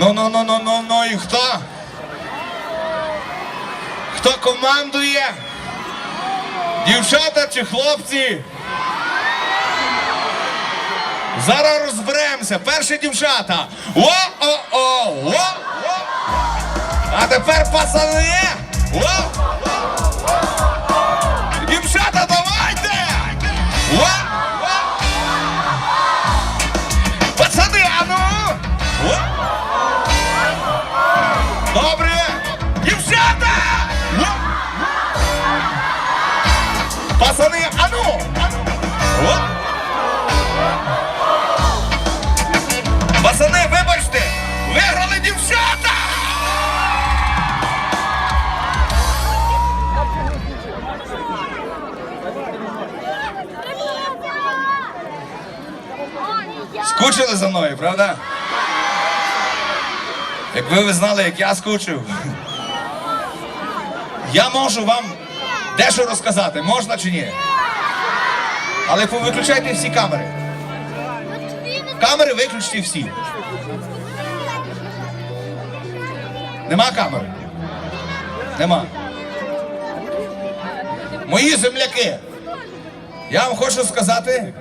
Ну, ну, ну, ну, ну, ну і хто? Хто командує? Дівчата чи хлопці? Зараз розберемося. Перші дівчата. О-о-о! А тепер пацани! О! Скучили за мною, правда? Якби ви знали, як я скучив. Я можу вам дещо розказати, можна чи ні? Але повиключайте всі камери. Камери виключте всі. Нема камери? Нема. Мої земляки. Я вам хочу сказати,